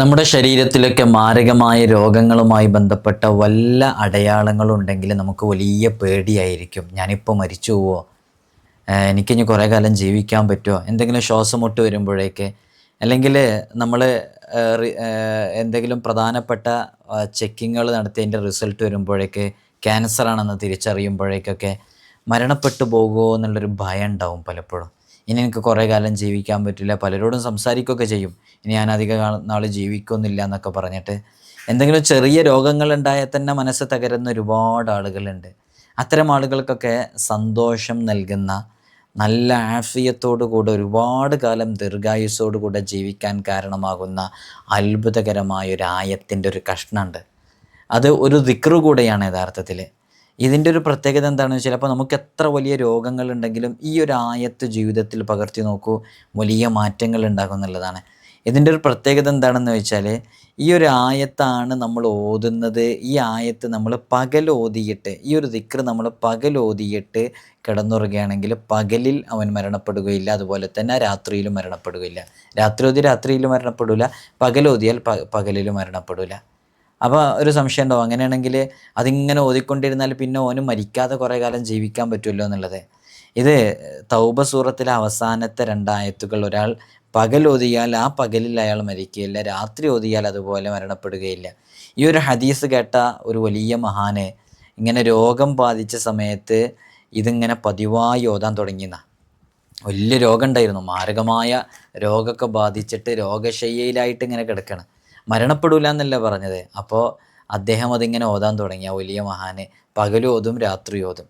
നമ്മുടെ ശരീരത്തിലൊക്കെ മാരകമായ രോഗങ്ങളുമായി ബന്ധപ്പെട്ട വല്ല അടയാളങ്ങളുണ്ടെങ്കിൽ നമുക്ക് വലിയ പേടിയായിരിക്കും. ഞാനിപ്പോൾ മരിച്ചു പോവോ? എനിക്കിനി കുറേ കാലം ജീവിക്കാൻ പറ്റുമോ എന്തെങ്കിലും ശ്വാസം ശ്വാസമുട്ട് വരുമ്പോഴേക്ക് അല്ലെങ്കിൽ നമ്മൾ എന്തെങ്കിലും പ്രധാനപ്പെട്ട ചെക്കിങ്ങുകൾ നടത്തിയതിന്റെ റിസൾട്ട് വരുമ്പോഴേക്ക് ക്യാൻസറാണെന്ന് തിരിച്ചറിയുമ്പോഴേക്കൊക്കെ മരണപ്പെട്ടു പോകുമോ എന്നുള്ളൊരു ഭയം ഉണ്ടാവും പലപ്പോഴും. ഇനി എനിക്ക് കുറേ കാലം ജീവിക്കാൻ പറ്റില്ല. പലരോടും സംസാരിക്കുകയൊക്കെ ചെയ്യും. ഇനി ഞാൻ അധിക നാൾ ജീവിക്കുന്നില്ല എന്നൊക്കെ പറഞ്ഞിട്ട് എന്തെങ്കിലും ചെറിയ രോഗങ്ങളുണ്ടായാൽ തന്നെ മനസ്സ് തകരുന്ന ഒരുപാട് ആളുകളുണ്ട്. അത്തരം ആളുകൾക്കൊക്കെ സന്തോഷം നൽകുന്ന നല്ല ആഫിയത്തോടു കൂടെ ഒരുപാട് കാലം ദീർഘായുസ്സോടു കൂടെ ജീവിക്കാൻ കാരണമാകുന്ന അത്ഭുതകരമായ ഒരു ആയത്തിന്റെ ഒരു കഷ്ണമുണ്ട്. അത് ഒരു ദിക്റു കൂടെയാണ് യഥാർത്ഥത്തിൽ. ഇതിന്റെ ഒരു പ്രത്യേകത എന്താണെന്ന് വെച്ചാൽ അപ്പോൾ നമുക്ക് എത്ര വലിയ രോഗങ്ങളുണ്ടെങ്കിലും ഈ ഒരു ആയത്ത് ജീവിതത്തിൽ പകർത്തി നോക്കൂ വലിയ മാറ്റങ്ങൾ ഉണ്ടാകും എന്നുള്ളതാണ്. ഇതിന്റെ ഒരു പ്രത്യേകത എന്താണെന്ന് വെച്ചാൽ ഈ ഒരു ആയത്താണ് നമ്മൾ ഓതുന്നത്. ഈ ആയത്ത് നമ്മൾ പകൽ ഓതിയിട്ട് ഈ ഒരു ദിക്റ് നമ്മൾ പകൽ ഓതിയിട്ട് കിടന്നുറങ്ങുകയാണെങ്കിൽ പകലിൽ അവൻ മരണപ്പെടുകയില്ല. അതുപോലെ തന്നെ രാത്രിയിലും മരണപ്പെടുകയില്ല. രാത്രി ഓതി രാത്രിയിൽ മരണപ്പെടില്ല പകൽ ഓതിയാൽ പ പകലിൽ മരണപ്പെടില്ല അപ്പോൾ ഒരു സംശയം ഉണ്ടാവും. അങ്ങനെയാണെങ്കിൽ അതിങ്ങനെ ഓതിക്കൊണ്ടിരുന്നാൽ പിന്നെ ഓന് മരിക്കാതെ കുറേ കാലം ജീവിക്കാൻ പറ്റുമല്ലോ എന്നുള്ളത്. ഇത് തൗബ സൂറത്തിലെ അവസാനത്തെ രണ്ടായത്തുകൾ ഒരാൾ പകൽ ഓതിയാൽ ആ പകലിൽ അയാൾ മരിക്കുകയില്ല രാത്രി ഓതിയാൽ അതുപോലെ മരണപ്പെടുകയില്ല. ഈ ഒരു ഹദീസ് കേട്ട ഒരു വലിയ മഹാന് ഇങ്ങനെ രോഗം ബാധിച്ച സമയത്ത് ഇതിങ്ങനെ പതിവായി ഓതാൻ തുടങ്ങിയെന്ന. വലിയ രോഗം ഉണ്ടായിരുന്നു. മാരകമായ രോഗമൊക്കെ ബാധിച്ചിട്ട് രോഗശയ്യയിലായിട്ട് ഇങ്ങനെ കിടക്കണം. മരണപ്പെടില്ല എന്നല്ല പറഞ്ഞത്. അപ്പോൾ അദ്ദേഹം അതിങ്ങനെ ഓതാൻ തുടങ്ങി. ആ വലിയ മഹാന് പകലും ഓതും രാത്രി ഓതും.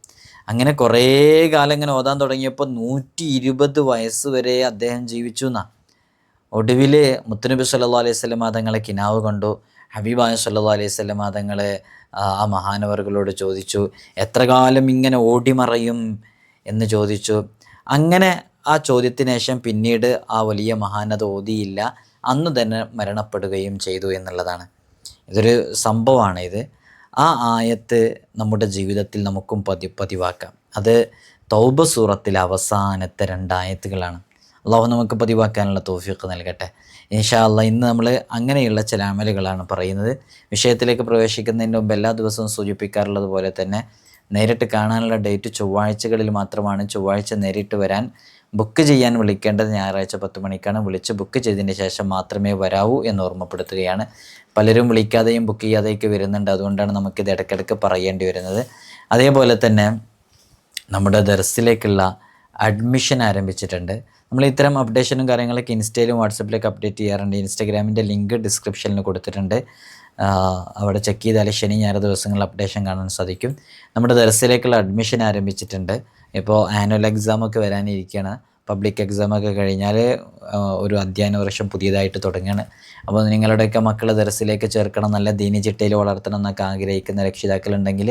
അങ്ങനെ കുറേ കാലം ഇങ്ങനെ ഓതാൻ തുടങ്ങിയപ്പോൾ നൂറ്റി ഇരുപത് വയസ്സ് വരെ അദ്ദേഹം ജീവിച്ചു എന്നാ. ഒടുവിൽ മുത്തുനബി സല്ലാ അലൈഹി സ്വലം തങ്ങളെ കിനാവ് കണ്ടു. ഹബീബായ സല്ലാ അലൈഹി സ്വലം തങ്ങളെ ആ മഹാനവറുകളോട് ചോദിച്ചു എത്ര കാലം ഇങ്ങനെ ഓടിമറയും എന്ന് ചോദിച്ചു. അങ്ങനെ ആ ചോദ്യത്തിന് ശേഷം പിന്നീട് ആ വലിയ മഹാനത ഓതിയില്ല. അന്ന് തന്നെ മരണപ്പെടുകയും ചെയ്തു എന്നുള്ളതാണ്. ഇതൊരു സംഭവമാണ് ഇത് ആ ആയത്ത് നമ്മുടെ ജീവിതത്തിൽ നമുക്കും പതി പതിവാക്കാം. അത് തൗബ സൂറത്തിലെ അവസാനത്തെ രണ്ടായത്തുകളാണ്. അള്ളാഹു നമുക്ക് പതിവാക്കാനുള്ള തോഫിയൊക്കെ നൽകട്ടെ. ഇൻഷാ അല്ല ഇന്ന് നമ്മൾ അങ്ങനെയുള്ള ചില അമലുകളാണ് പറയുന്നത്. വിഷയത്തിലേക്ക് പ്രവേശിക്കുന്നതിന് മുമ്പ് എല്ലാ ദിവസവും സൂചിപ്പിക്കാറുള്ളത് പോലെ തന്നെ നേരിട്ട് കാണാനുള്ള ഡേറ്റ് ചൊവ്വാഴ്ചകളിൽ മാത്രമാണ് ചൊവ്വാഴ്ച നേരിട്ട് വരാൻ ബുക്ക് ചെയ്യാൻ വിളിക്കേണ്ടത് ഞായറാഴ്ച പത്ത് മണിക്കാണ്. വിളിച്ച് ബുക്ക് ചെയ്തതിന് ശേഷം മാത്രമേ വരാവൂ എന്ന് ഓർമ്മപ്പെടുത്തുകയാണ്. പലരും വിളിക്കാതെയും ബുക്ക് ചെയ്യാതെയൊക്കെ വരുന്നുണ്ട്. അതുകൊണ്ടാണ് നമുക്കിത് ഇടയ്ക്കിടയ്ക്ക് പറയേണ്ടി വരുന്നത്. അതേപോലെ തന്നെ നമ്മുടെ ദർസിലേക്കുള്ള അഡ്മിഷൻ ആരംഭിച്ചിട്ടുണ്ട്. നമ്മൾ ഇത്തരം അപ്ഡേഷനും കാര്യങ്ങളൊക്കെ ഇൻസ്റ്റയിലും വാട്സപ്പിലേക്ക് അപ്ഡേറ്റ് ചെയ്യാറുണ്ട്. ഇൻസ്റ്റാഗ്രാമിന്റെ ലിങ്ക് ഡിസ്ക്രിപ്ഷനിൽ കൊടുത്തിട്ടുണ്ട്. അവിടെ ചെക്ക് ചെയ്താൽ ശനി ഞായർ ദിവസങ്ങളിൽ അപ്ഡേഷൻ കാണാൻ സാധിക്കും. നമ്മുടെ ദർസിലേക്കുള്ള അഡ്മിഷൻ ആരംഭിച്ചിട്ടുണ്ട്. ഇപ്പോൾ ആനുവൽ എക്സാം ഒക്കെ വരാനിരിക്കുകയാണ് പബ്ലിക് എക്സാമൊക്കെ കഴിഞ്ഞാൽ ഒരു അധ്യയന വർഷം പുതിയതായിട്ട് തുടങ്ങുകയാണ് അപ്പോൾ നിങ്ങളുടെയൊക്കെ മക്കളെ ദരസിലേക്ക് ചേർക്കണം നല്ല ദീനി ചിട്ടയിൽ വളർത്തണം എന്നൊക്കെ ആഗ്രഹിക്കുന്ന രക്ഷിതാക്കളുണ്ടെങ്കിൽ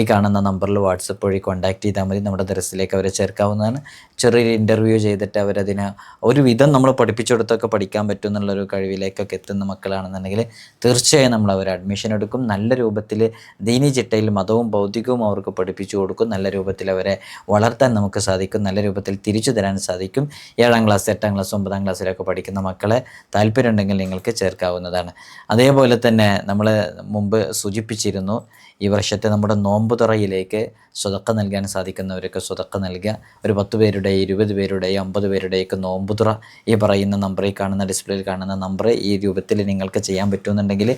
ഈ കാണുന്ന നമ്പറിൽ വാട്സപ്പ് വഴി കോൺടാക്ട് ചെയ്താൽ മതി. നമ്മുടെ ദരസിലേക്ക് അവരെ ചേർക്കാവുന്നതാണ്. ചെറിയൊരു ഇന്റർവ്യൂ ചെയ്തിട്ട് അവരതിന് ഒരു വിധം നമ്മൾ പഠിപ്പിച്ചു കൊടുത്തൊക്കെ പഠിക്കാൻ പറ്റും എന്നുള്ളൊരു കഴിവിലേക്കൊക്കെ എത്തുന്ന മക്കളാണെന്നുണ്ടെങ്കിൽ തീർച്ചയായും നമ്മൾ അവർ അഡ്മിഷൻ എടുക്കും. നല്ല രൂപത്തിൽ ദീനി ചിട്ടയിൽ മതവും ബൗദ്ധികവും അവർക്ക് പഠിപ്പിച്ചു കൊടുക്കും. നല്ല രൂപത്തിൽ അവരെ വളർത്താൻ നമുക്ക് സാധിക്കും. നല്ല രൂപത്തിൽ തിരിച്ചു തരാൻ സാധിക്കും. ഏഴാം ക്ലാസ് എട്ടാം ക്ലാസ് ഒമ്പതാം ക്ലാസ്സിലൊക്കെ പഠിക്കുന്ന മക്കളെ താല്പര്യമുണ്ടെങ്കിൽ നിങ്ങൾക്ക് ചേർക്കാവുന്നതാണ്. അതേപോലെ തന്നെ നമ്മൾ മുമ്പ് സൂചിപ്പിച്ചിരുന്നു ഈ വർഷത്തെ നമ്മുടെ നോമ്പ് തുറയിലേക്ക് സ്വതക്ക നൽകാൻ സാധിക്കുന്നവരൊക്കെ സ്വതക്ക നൽകുക. ഒരു പത്ത് പേരുടെ ഇരുപത് പേരുടെ അമ്പത് പേരുടെയൊക്കെ നോമ്പ് തുറ ഈ പറയുന്ന നമ്പറിൽ കാണുന്ന ഡിസ്പ്ലേയിൽ കാണുന്ന നമ്പർ ഈ രൂപത്തിൽ നിങ്ങൾക്ക് ചെയ്യാൻ പറ്റുമെന്നുണ്ടെങ്കിൽ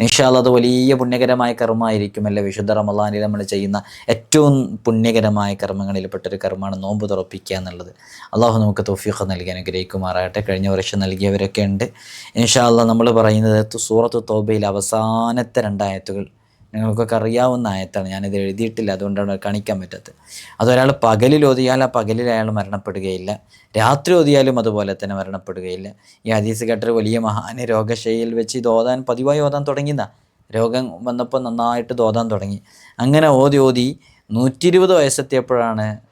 ഇൻഷാല്ല അത് വലിയ പുണ്യകരമായ കർമ്മമായിരിക്കും. അല്ലെ? വിശുദ്ധ റമലാനിൽ നമ്മൾ ചെയ്യുന്ന ഏറ്റവും പുണ്യകരമായ കർമ്മങ്ങളിൽപ്പെട്ടൊരു കർമ്മമാണ് നോമ്പ് തുറപ്പിക്കുക എന്നുള്ളത്. അള്ളാഹു നമുക്ക് തൊഫീഖ് നൽകി അനുഗ്രഹിക്കുമാറാകട്ടെ. കഴിഞ്ഞ വർഷം നൽകിയവരൊക്കെ ഉണ്ട്. ഇൻഷാല്ല നമ്മൾ പറയുന്നത് സൂറത്ത് തോബയിൽ അവസാനത്തെ രണ്ടായത്തുകൾ നിങ്ങൾക്കൊക്കെ അറിയാവുന്ന ആയത്താണ്. ഞാനിത് എഴുതിയിട്ടില്ല. അതുകൊണ്ടാണ് കാണിക്കാൻ പറ്റാത്തത്. അതൊരാൾ പകലിൽ ഓതിയാൽ ആ പകലിൽ അയാൾ മരണപ്പെടുകയില്ല. രാത്രി ഓതിയാലും അതുപോലെ തന്നെ മരണപ്പെടുകയില്ല. ഈ ഹദീസ് കേട്ടൊരു വലിയ മഹാന് രോഗശൈലിയിൽ വെച്ച് ഇത് ഓതാൻ പതിവായി ഓതാൻ തുടങ്ങിയതാ രോഗം വന്നപ്പോൾ നന്നായിട്ട് തോതാൻ തുടങ്ങി. അങ്ങനെ ഓതി ഓതി നൂറ്റി ഇരുപത് വയസ്സെത്തിയപ്പോഴാണ്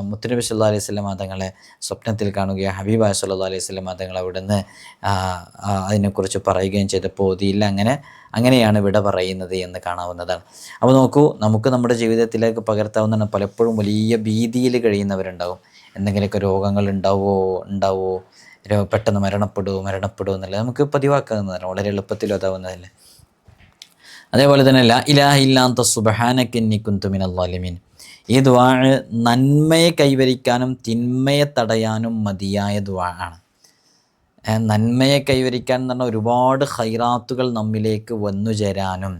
മുത്തുനബി സല്ലാ അലൈഹി സ്വലം മതങ്ങളെ സ്വപ്നത്തിൽ കാണുകയും ഹബീബ സല്ലാ അലൈഹി സ്വലം മതങ്ങൾ അവിടുന്ന് അതിനെക്കുറിച്ച് പറയുകയും ചെയ്തപ്പോൾ ഓതിയില്ല അങ്ങനെ അങ്ങനെയാണ് വിട പറയുന്നത് എന്ന് കാണാവുന്നതാണ്. അപ്പോൾ നോക്കൂ നമുക്ക് നമ്മുടെ ജീവിതത്തിലേക്ക് പകർത്താവുന്നതാണ് പലപ്പോഴും വലിയ ഭീതിയിൽ കഴിയുന്നവരുണ്ടാവും. എന്തെങ്കിലുമൊക്കെ രോഗങ്ങൾ ഉണ്ടാവോ ഉണ്ടാവുമോ രോ- പെട്ടെന്ന് മരണപ്പെടുമോ മരണപ്പെടുമോ എന്നുള്ളത് നമുക്ക് പതിവാക്കാവുന്നതാണ്. വളരെ എളുപ്പത്തിൽ ഉതാവുന്നതല്ലേ അതേപോലെ തന്നെ ലാ ഇലാഹില്ലാത്ത ഇല്ലാത്ത സുബഹാനക്കിന്നി കുന്തുമിൻ അള്ളാലിമീൻ ഈ ദ്വാ നന്മയെ കൈവരിക്കാനും തിന്മയെ തടയാനും മതിയായ ദ്വാ ആണ്. നന്മയെ കൈവരിക്കാൻ എന്ന് പറഞ്ഞാൽ ഒരുപാട് ഹൈറാത്തുകൾ നമ്മിലേക്ക് വന്നു ചേരാനും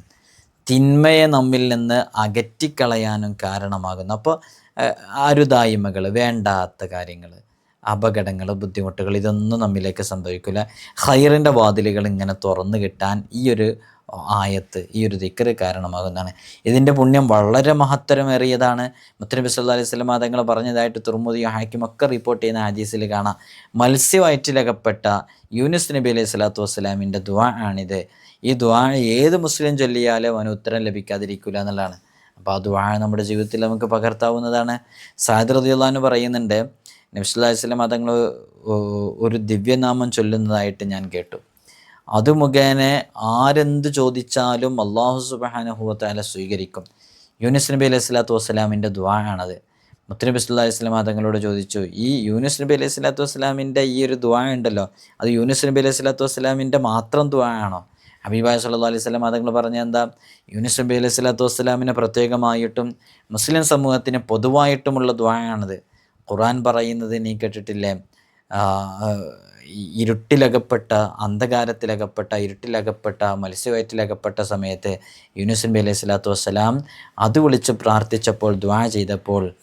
തിന്മയെ നമ്മിൽ നിന്ന് അകറ്റിക്കളയാനും കാരണമാകുന്നു. അപ്പോൾ അരുതായ്മകൾ വേണ്ടാത്ത കാര്യങ്ങൾ അപകടങ്ങൾ ബുദ്ധിമുട്ടുകൾ ഇതൊന്നും നമ്മിലേക്ക് സംഭവിക്കില്ല. ഹൈറിന്റെ വാതിലുകൾ ഇങ്ങനെ തുറന്നു കിട്ടാൻ ഈ ഒരു ആയത്ത് ഈ ഒരു ദിക്കറ് കാരണമാകുന്നതാണ്. ഇതിന്റെ പുണ്യം വളരെ മഹത്തരമേറിയതാണ്. മുത്തനബി സല്ലാ അലൈഹി സ്വലം തങ്ങൾ പറഞ്ഞതായിട്ട് തുറമുദി ഹാക്കിമൊക്കെ റിപ്പോർട്ട് ചെയ്യുന്ന ഹദീസിൽ കാണാം. മത്സ്യവയറ്റിലകപ്പെട്ട യൂനുസ് നബി അലൈഹി സ്വലാത്തു വസ്സലാമിന്റെ ദ്വാ ആണിത്. ഈ ദ്വാ ഏത് മുസ്ലിം ചൊല്ലിയാലും അവന് ഉത്തരം ലഭിക്കാതിരിക്കില്ല എന്നുള്ളതാണ്. അപ്പോൾ ആ ദ്വാ നമ്മുടെ ജീവിതത്തിൽ നമുക്ക് പകർത്താവുന്നതാണ്. സാദ് റദിയുള്ളഹാന് പറയുന്നുണ്ട് നബ്സുല്ലാ വസ്ലം ഒരു ദിവ്യനാമം ചൊല്ലുന്നതായിട്ട് ഞാൻ കേട്ടു. അത് മുഖേന ആരെന്ത് ചോദിച്ചാലും അള്ളാഹു സുബാനഹുവത്താല സ്വീകരിക്കും. യൂനിസ് നബി അലൈഹി സ്വലാത്തു വസ്സലാമിന്റെ ദ്വാ ആണത് മുത്തനബി അലൈഹി സ്വലാം തങ്ങളോട് ചോദിച്ചു ഈ യൂനിസ് നബി അലൈഹി സ്വലാത്തു വസ്സലാമിന്റെ ഈ ഒരു ദ്വാ ഉണ്ടല്ലോ അത് യൂനിസ് നബി അലൈഹി സ്വലാത്തു വസ്സലാമിന്റെ മാത്രം ദ്വാ ആണോ ഹബീബായ സല്ലാ അലൈഹി സ്വലാം അതങ്ങൾ പറഞ്ഞ എന്താ? യൂനിസ് നബി അലൈഹി സ്വലാത്തു വസ്സലാമിനെ പ്രത്യേകമായിട്ടും മുസ്ലിം സമൂഹത്തിന് പൊതുവായിട്ടുമുള്ള ദ്വാ ആണത് ഖുർആൻ പറയുന്നത് നീ കേട്ടിട്ടില്ലേ? ഇരുട്ടിലകപ്പെട്ട അന്ധകാരത്തിലകപ്പെട്ട ഇരുട്ടിലകപ്പെട്ട മത്സ്യവയറ്റിലകപ്പെട്ട സമയത്ത് യൂനുസ് നബി അലൈഹി സ്വലാത്തു വസ്സലാം അത് വിളിച്ച് പ്രാർത്ഥിച്ചപ്പോൾ ദ്വാ ചെയ്തപ്പോൾ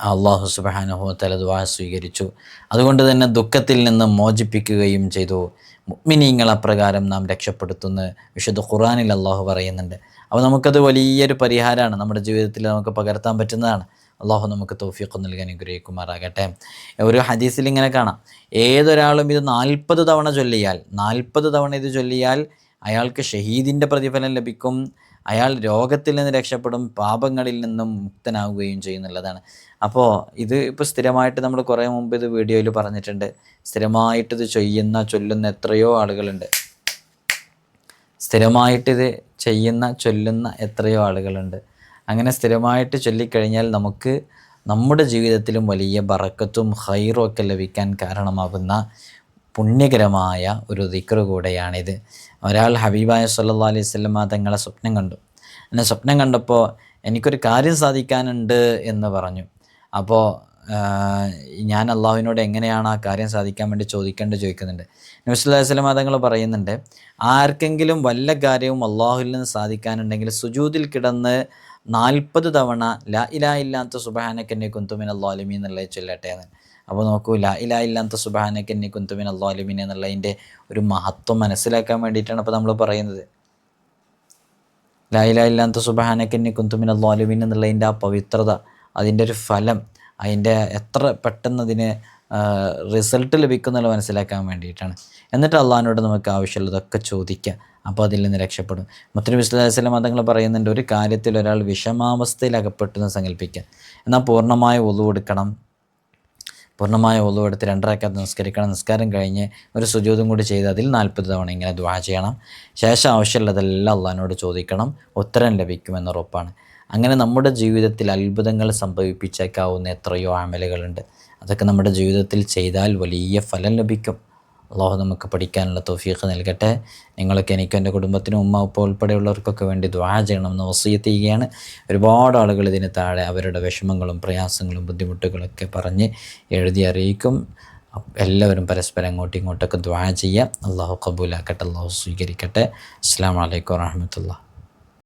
അള്ളാഹു സുബാനഹു തല ദ്വാ സ്വീകരിച്ചു. അതുകൊണ്ട് തന്നെ ദുഃഖത്തിൽ നിന്ന് മോചിപ്പിക്കുകയും ചെയ്തു. മുഗ്മിനീങ്ങൾ അപ്രകാരം നാം രക്ഷപ്പെടുത്തുന്ന. വിശുദ്ധ ഖുറാനിൽ അള്ളാഹു പറയുന്നുണ്ട്. അപ്പോൾ നമുക്കത് വലിയൊരു പരിഹാരമാണ്. നമ്മുടെ ജീവിതത്തിൽ നമുക്ക് പകർത്താൻ പറ്റുന്നതാണ്. അള്ളാഹു നമുക്ക് തൗഫീഖ് നൽകാൻ അനുഗ്രഹിക്കുമാറാകട്ടെ. ഒരു ഹദീസിൽ ഇങ്ങനെ കാണാം. ഏതൊരാളും ഇത് നാൽപ്പത് തവണ ചൊല്ലിയാൽ നാൽപ്പത് തവണ ഇത് ചൊല്ലിയാൽ അയാൾക്ക് ഷഹീദിന്റെ പ്രതിഫലം ലഭിക്കും. അയാൾ രോഗത്തിൽ നിന്ന് രക്ഷപ്പെടും പാപങ്ങളിൽ നിന്നും മുക്തനാവുകയും ചെയ്യുന്നുള്ളതാണ് അപ്പോൾ ഇത് ഇപ്പോൾ സ്ഥിരമായിട്ട് നമ്മൾ കുറേ മുമ്പ് ഇത് വീഡിയോയിൽ പറഞ്ഞിട്ടുണ്ട്. സ്ഥിരമായിട്ട് ഇത് ചെയ്യുന്ന ചൊല്ലുന്ന എത്രയോ ആളുകളുണ്ട്. സ്ഥിരമായിട്ടിത് ചെയ്യുന്ന ചൊല്ലുന്ന എത്രയോ ആളുകളുണ്ട്. അങ്ങനെ സ്ഥിരമായിട്ട് ചൊല്ലിക്കഴിഞ്ഞാൽ നമുക്ക് നമ്മുടെ ജീവിതത്തിലും വലിയ ബറക്കത്തും ഹൈറും ഒക്കെ ലഭിക്കാൻ കാരണമാകുന്ന പുണ്യകരമായ ഒരു ദിക്റ് കൂടെയാണിത്. ഒരാൾ ഹബീബായ സല്ലാ അലൈഹി സ്വലമ തങ്ങളെ സ്വപ്നം കണ്ടു. എന്നെ സ്വപ്നം കണ്ടപ്പോൾ എനിക്കൊരു കാര്യം സാധിക്കാനുണ്ട് എന്ന് പറഞ്ഞു. അപ്പോൾ ഞാൻ അള്ളാഹുവിനോട് എങ്ങനെയാണ് ആ കാര്യം സാധിക്കാൻ വേണ്ടി ചോദിക്കേണ്ടത് ചോദിക്കുന്നുണ്ട്. നബിസ്വല്ലാ വസ്ലം തങ്ങൾ പറയുന്നുണ്ട് ആർക്കെങ്കിലും വല്ല കാര്യവും അള്ളാഹുവിൽ നിന്ന് സാധിക്കാനുണ്ടെങ്കിൽ സുജൂതിൽ കിടന്ന് നാൽപ്പത് തവണ ലാ ഇലാ ഇല്ലാത്ത സുബാനക്കന്നെ കുന്തുമിൻ അള്ളാലിമി എന്നുള്ളത് ചൊല്ലട്ടെ എന്ന് അപ്പോൾ നോക്കൂ ലാ ഇലാ ഇല്ലാത്ത സുബാനക്കന്നെ കുന്തുമിൻ അള്ളാലിമിൻ എന്നുള്ളതിന്റെ ഒരു മഹത്വം മനസ്സിലാക്കാൻ വേണ്ടിയിട്ടാണ് അപ്പോൾ നമ്മൾ പറയുന്നത്. ലാ ഇലാ ഇല്ലാത്ത സുബാനക്കന്നെ കുന്തുമിൻ അള്ളാലിമിൻ എന്നുള്ളതിന്റെ ആ പവിത്രത അതിന്റെ ഒരു ഫലം അതിന്റെ എത്ര പെട്ടെന്ന് അതിന് റിസൾട്ട് ലഭിക്കുന്നുള്ള മനസ്സിലാക്കാൻ വേണ്ടിയിട്ടാണ്. എന്നിട്ട് അള്ളാഹിനോട് നമുക്ക് ആവശ്യമുള്ളതൊക്കെ ചോദിക്കുക അപ്പോൾ അതിൽ നിന്ന് രക്ഷപ്പെടും. അലൈഹി വസല്ലം മതങ്ങൾ പറയുന്നുണ്ട് ഒരു കാര്യത്തിൽ ഒരാൾ വിഷമാവസ്ഥയിൽ അകപ്പെട്ടു എന്ന് സങ്കല്പിക്കുക എന്നാൽ പൂർണമായ ഒതു കൊടുക്കണം. പൂർണമായ ഒതു എടുത്ത് രണ്ടരക്കാത്ത നിസ്കരിക്കണം. നിസ്കാരം കഴിഞ്ഞ് ഒരു സുജൂതും കൂടി ചെയ്ത് അതിൽ നാൽപ്പത് തവണ ഇങ്ങനെ ദ്വാ ചെയ്യണം. ശേഷം ആവശ്യമുള്ളതെല്ലാം അള്ളഹാനോട് ചോദിക്കണം. ഉത്തരം ലഭിക്കുമെന്ന് ഉറപ്പാണ്. അങ്ങനെ നമ്മുടെ ജീവിതത്തിൽ അത്ഭുതങ്ങൾ സംഭവിപ്പിച്ചേക്കാവുന്ന എത്രയോ ആമലുകളുണ്ട്. അതൊക്കെ നമ്മുടെ ജീവിതത്തിൽ ചെയ്താൽ വലിയ ഫലം ലഭിക്കും. അള്ളാഹു നമുക്ക് പഠിക്കാനുള്ള തോഫീഖ് നൽകട്ടെ. നിങ്ങളൊക്കെ എനിക്കും എന്റെ കുടുംബത്തിനും ഉമ്മ ഉപ്പ ഉൾപ്പെടെയുള്ളവർക്കൊക്കെ വേണ്ടി ദ്വാ ചെയ്യണമെന്ന് വസീയത്ത് ചെയ്യുകയാണ്. ഒരുപാട് ആളുകൾ ഇതിന് താഴെ അവരുടെ വിഷമങ്ങളും പ്രയാസങ്ങളും ബുദ്ധിമുട്ടുകളൊക്കെ പറഞ്ഞ് എഴുതി അറിയിക്കും. എല്ലാവരും പരസ്പരം അങ്ങോട്ടും ഇങ്ങോട്ടൊക്കെ ദ്വാ ചെയ്യാം. അള്ളാഹു കബൂലാക്കട്ടെ അള്ളാഹു സ്വീകരിക്കട്ടെ. അസ്സാം വലൈക്കും വാഹമത്തുള്ള